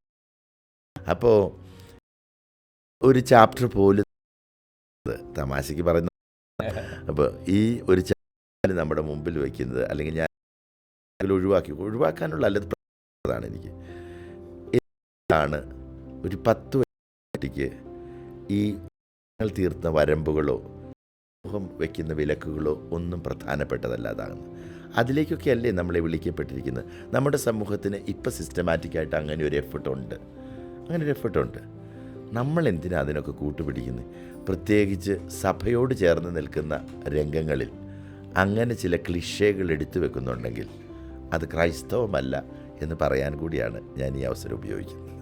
അപ്പോൾ ഒരു ചാപ്റ്റർ പോലും തമാശയ്ക്ക് പറയുന്ന. അപ്പോൾ ഈ ഒരു ചാപ്റ്റർ നമ്മുടെ മുമ്പിൽ വയ്ക്കുന്നത് അല്ലെങ്കിൽ ഞാൻ അതിൽ ഒഴിവാക്കി ഒഴിവാക്കാനുള്ള അല്ലത് അതാണ് എനിക്ക്. ആണ് ഒരു പത്ത് കുട്ടിക്ക് ഈ തീർത്ത വരമ്പുകളോ സമൂഹം വയ്ക്കുന്ന വിലക്കുകളോ ഒന്നും പ്രധാനപ്പെട്ടതല്ലാതാകുന്നു. അതിലേക്കൊക്കെ അല്ലേ നമ്മളെ വിളിക്കപ്പെട്ടിരിക്കുന്നത്? നമ്മുടെ സമൂഹത്തിന് ഇപ്പം സിസ്റ്റമാറ്റിക്കായിട്ട് അങ്ങനെ ഒരു എഫർട്ടുണ്ട് അങ്ങനെ ഒരു എഫർട്ടുണ്ട് നമ്മൾ എന്തിനാ അതിനൊക്കെ കൂട്ടുപിടിക്കുന്നത് പ്രത്യേകിച്ച് സഭയോട് ചേർന്ന് നിൽക്കുന്ന രംഗങ്ങളിൽ അങ്ങനെ ചില ക്ലിഷേകൾ എടുത്തു വെക്കുന്നുണ്ടെങ്കിൽ അത് ക്രൈസ്തവമല്ല എന്ന് പറയാൻ കൂടിയാണ് ഞാൻ ഈ അവസരം ഉപയോഗിക്കുന്നത്.